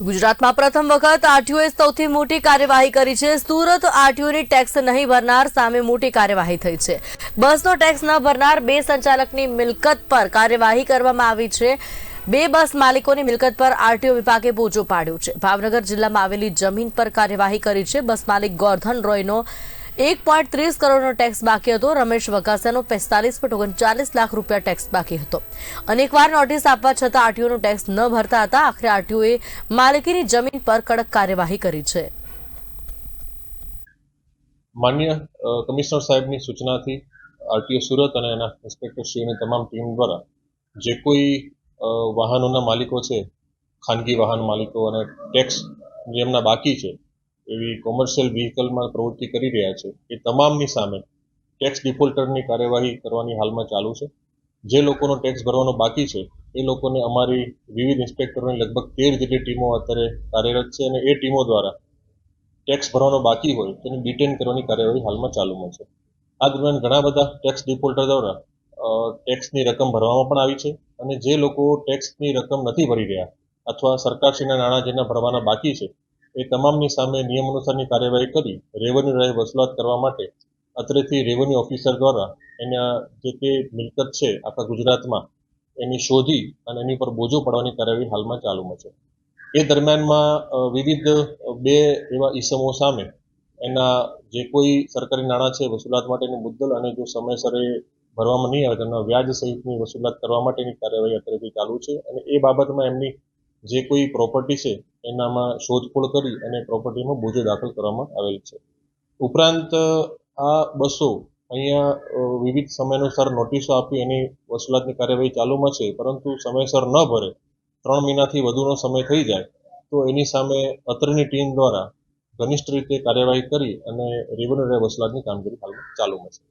ગુજરાતમાં પ્રથમ વખત આરટીઓએ સૌથી મોટી કાર્યવાહી કરી છે. સુરત આરટીઓની ટેક્સ નહીં ભરનાર સામે મોટી કાર્યવાહી થઈ છે. બસનો ટેક્સ ન ભરનાર બે સંચાલકની મિલકત પર કાર્યવાહી કરવામાં આવી છે. બે બસ માલિકોની મિલકત પર આરટીઓ વિભાગે બોજો પાડ્યો છે. ભાવનગર જિલ્લામાં આવેલી જમીન પર કાર્યવાહી કરી છે. બસ માલિક ગોરધન રોયનો એક પોઈન્ટ ત્રીસ કરોડનો ટેક્સ બાકી હતો. રમેશ વઘાસિયાનો પિસ્તાલીસ પોઈન્ટ ઓગણચાલીસ લાખ રૂપિયા ટેક્સ બાકી હતો. અનેકવાર નોટિસ આપવા છતાં આરટીઓનો ટેક્સ ન ભરતા હતા. આખરે આરટીઓએ માલિકીની જમીન પર કડક કાર્યવાહી કરી છે. માન્ય કમિશનર સાહેબની સૂચનાથી આરટીઓ સુરત અને એના ઇન્સ્પેક્ટરશ્રીઓની તમામ ટીમ દ્વારા જે કોઈ વાહનોના માલિકો છે, ખાનગી વાહન માલિકો અને ટેક્સ જેમના બાકી છે એવી કોમર્શિયલ વ્હીકલમાં પ્રવૃત્તિ કરી રહ્યા છે એ તમામની સામે ટેક્સ ડિફોલ્ટરની કાર્યવાહી કરવાની હાલમાં ચાલુ છે. જે લોકોનો ટેક્સ ભરવાનો બાકી છે, એ લોકોને અમારી વિવિધ ઇન્સ્પેક્ટરોની લગભગ તેર જેટલી ટીમો અત્યારે કાર્યરત છે અને એ ટીમો દ્વારા ટેક્સ ભરવાનો બાકી હોય તેને ડિટેન કરવાની કાર્યવાહી હાલમાં ચાલુમાં છે. આ દરમિયાન ઘણા બધા ટેક્સ ડિફોલ્ટર દ્વારા ટેક્સની રકમ ભરવામાં પણ આવી છે અને જે લોકો ટેક્સની રકમ નથી ભરી રહ્યા અથવા સરકારશ્રીના નાણાં જેના ભરવાના બાકી છે એ તમામની સામે નિયમ અનુસારની કાર્યવાહી કરી રેવન્યુ રાહે વસૂલાત કરવા માટે અત્રેથી રેવન્યુ ઓફિસર દ્વારા એના જે તે મિલકત છે આખા ગુજરાતમાં એની શોધી અને એની પર બોજો પાડવાની કાર્યવાહી હાલમાં ચાલુમાં છે. એ દરમિયાનમાં વિવિધ બે એવા ઈસમો સામે એના જે કોઈ સરકારી નાણાં છે વસૂલાત માટેની મુદ્દલ અને જો સમયસર એ ભરવામાં નહીં આવે તેમના વ્યાજ સહિતની વસૂલાત કરવા માટેની કાર્યવાહી અત્રેથી ચાલુ છે અને એ બાબતમાં એમની જે કોઈ પ્રોપર્ટી છે એનામાં શોધખોળ કરી અને પ્રોપર્ટીમાં બોજો દાખલ કરવામાં આવેલ છે. ઉપરાંત, આ બસો અહીંયા વિવિધ વિવિધ સમયાનુસાર નોટિસો આપી એની વસૂલાતની કાર્યવાહી ચાલુમાં છે, પરંતુ સમયસર ન ભરે, ત્રણ મહિનાથી વધુનો સમય થઈ જાય, તો એની સામે અત્રની ટીમ દ્વારા ઘનિષ્ઠ રીતે કાર્યવાહી કરી અને રેવન્યુ વસૂલાતની કામગીરી હાલમાં ચાલુમાં છે.